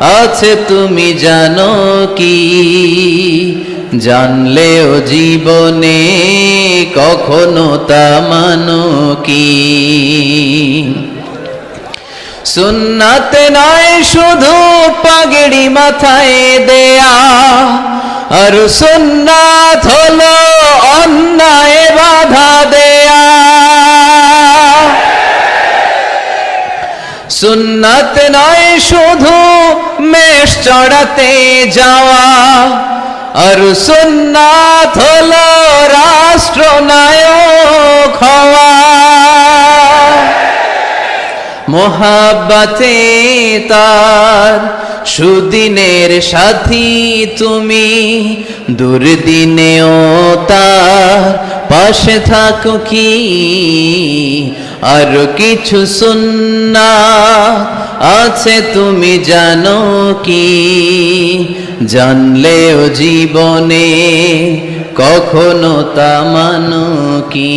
আছে তুমি জানো কি? জানলেও জীবনে কখনো তা মানো কি? সুন্নাত নয় শুধু পাগড়ি মাথায় দেয়া, আর সুন্নাত হলো সুন্নাত নয় শুধু মেষ চড়াতে যাওয়া। আর সুন্নাত হলো রাষ্ট্রনায়ক হওয়া। মোহাব্বতে তার সুদিনের সাথী তুমি, দুর্দিনেও তার পাশে থাকো কি? আর কিছু সুন্না আছে তুমি জানো কি? জানলেও জীবনে কখনো তা মানো কি?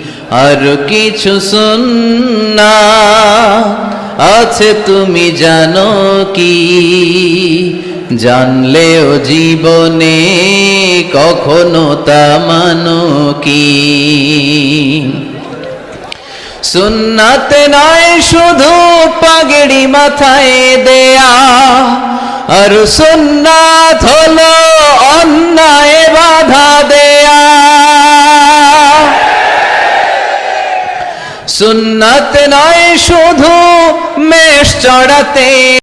আর কিছু সুন্না আছে, তুমি জানো কি? জানলেও জীবনে কখনো তা মানো কি? সুন্নাত নয় শুধু পাগড়ি মাথায় দেয়া, আর সুন্নাত হলো সুন্নাত নয় শুধু মেষ চড়াতে।